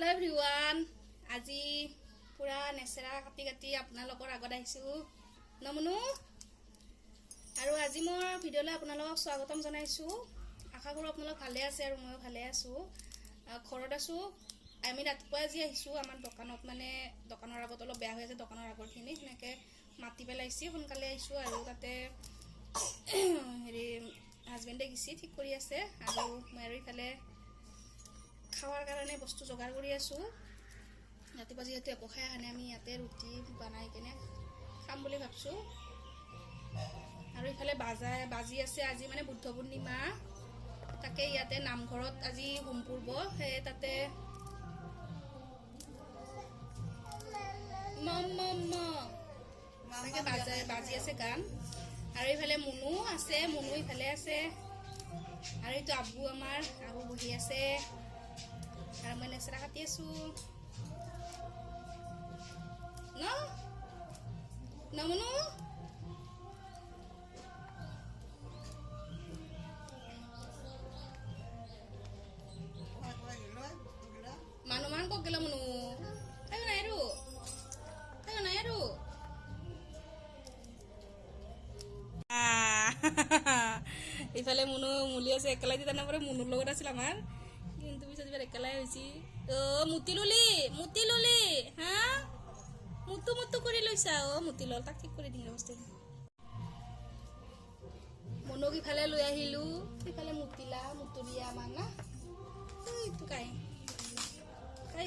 Hello' everyone আজি পূৰা নেচেৰা কাটি কাটি আপোনালোকৰ আগত আহিছোঁ। নমনো আৰু আজি মই ভিডিঅ'লৈ আপোনালোকক স্বাগতম জনাইছোঁ। আশা কৰোঁ আপোনালোক ভালে আছে আৰু ময়ো ভালে আছোঁ। ঘৰত আছোঁ। আমি ৰাতিপুৱা আজি আহিছোঁ। আমাৰ দোকানত মানে দোকানৰ আগত অলপ বেয়া হৈ আছে দোকানৰ আগৰখিনি সেনেকৈ মাতি পেলাইছে সোনকালে আহিছোঁ আৰু তাতে হেৰি হাজবেণ্ডে গেছি ঠিক কৰি আছে। আৰু মই আৰু ইফালে খাৱাৰ কাৰণে বস্তু যোগাৰ কৰি আছোঁ। ৰাতিপুৱা যিহেতু একো খাই অহা নাই আমি ইয়াতে ৰুটি বনাই কেনে খাম বুলি ভাবছোঁ। আৰু ইফালে বাজা বাজি আছে আজি মানে বুদ্ধ পূৰ্ণিমা। তাকে ইয়াতে নামঘৰত আজি হোম পূৰ্ব সেয়ে তাতে বাজাই বাজি আছে গান। আৰু ইফালে মুনু আছে মুনু ইফালে আছে। আৰু এইটো আবু আমাৰ আবু বহি আছে। Ramana Sarakat Yesu. No? No, no? Manuman kok gelam nu? Ayo naik dulu. Ayo naik dulu. Ah, ifale munu mulia sekali di tanah pura munu logo dasar. এবাৰ একেলাই হৈছি অ মুতি ললি মুতি ললি হা মুতু মুতু কৰি লৈছা অ মুতি লল তাক ঠিক কৰি দিম বস্তু মনুক ইফালে লৈ আহিলো, ইফালে মুতিলা, মুতুৰিয়া আমাৰ না। এইটো কাই কাই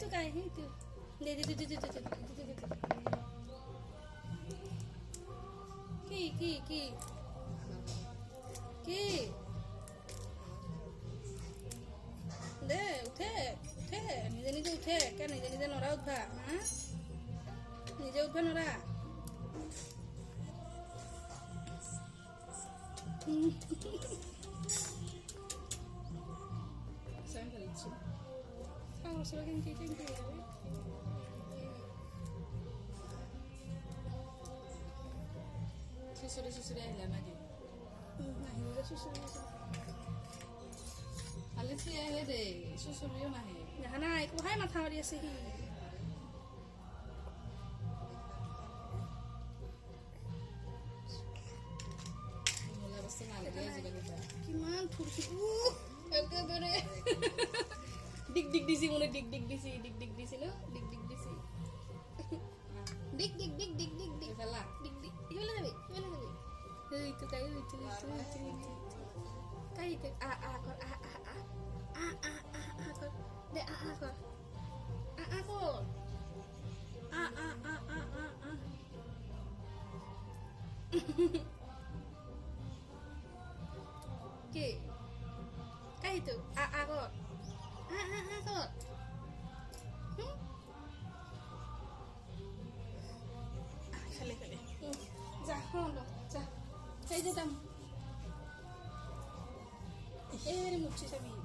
তো কাই তুই দে দে দে দে দে দে কি কি কি কি দে উঠে উঠে নিজে নিজে উঠে কেন নিজে নিজে নড়া উঠবা হ্যাঁ নিজে উঠবা নড়া Sounds like 소스로긴 찌찜기예요. 수술이 수술이 lemon dik dik di sini dik dik di sini dik dik di sini dik dik di sini dik dik dik dik dik dik salah dik dik gimana nabi gimana nabi itu itu kayu itu itu itu itu kayu itu a a kor a a a a a a a kor de a a kor a a kor a a a a a a Oke, kayak itu, a a kor. খালে খালে যা হল যা এই যে যাম এবারে মুছি চাবি